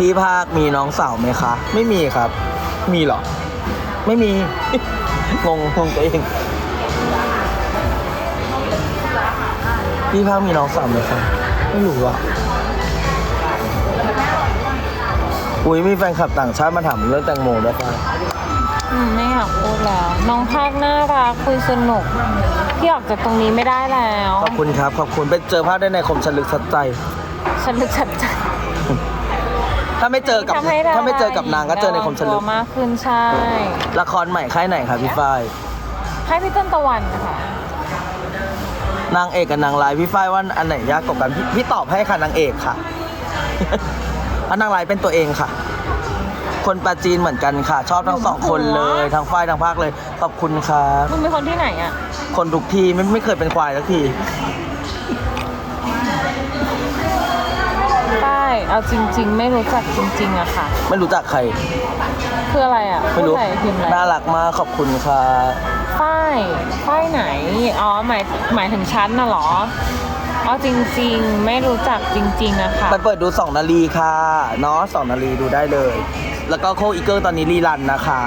พี่ภาคมีน้องสาวไหมคะ ไม่มีครับ มีเหรอ ไม่มี งงงงตัวเองพี่ภาคมีน้องสาวไหมคะไม่รู้อะอุ้ยมีแฟนคลับต่างชาติมาถามเรื่องแตงโมด้วยป่ะอืมไม่อยากพูดแล้ว น้องภาคน่ารักคุยสนุกพี่ออกจากตรงนี้ไม่ได้แล้ว ขอบคุณครับ ขอบคุณไปเจอภาพได้ในคมชลึกสัดใจ ฉันลึกฉันใจ ถ้าไม่เจอกับทำให้ดรถ้าไม่เจอกับนางก็เจอในคมชลึระกวังตัวมากขึ้นใช่ ละครใหม่ค่ายไหนคะพี่ฝ้ายให้พี่ต้นตะวันค่ะ นางเอกกับนางร้ายพี่ฝ้ายว่าอันไหนยากกว่ากันพี่พี่ตอบให้ค่ะนางเอกค่ะ เพราะนางร้ายเป็นตัวเองค่ะ คนปราจีนเหมือนกันค่ะ ชอบทั้งสองคนเลยทั้งฝ้ายทั้งภาคเลยขอบคุณครับมึงเป็นคนที่ไหนอะ คนทุกทีไม่ไม่เคยเป็นควายสักทีได้ เอาจริง ๆ ไม่รู้จักจริง ๆอะค่ะ ไม่รู้จักใคร คืออะไรอะไม่รู้พูดอะพิมพ์อะไรน่ารักมากขอบคุณค่ะ ป้ายป้ายไหน อ๋อหมายหมายถึงชั้นน่ะเหรออ๋อจริง ๆ ไม่รู้จักจริง ๆอะค่ะ ไปเปิดดูสองนาลีค่ะ เนาะสองนาลีดูได้เลย แล้วก็โคอีเกิลตอนนี้รีรันนะคะ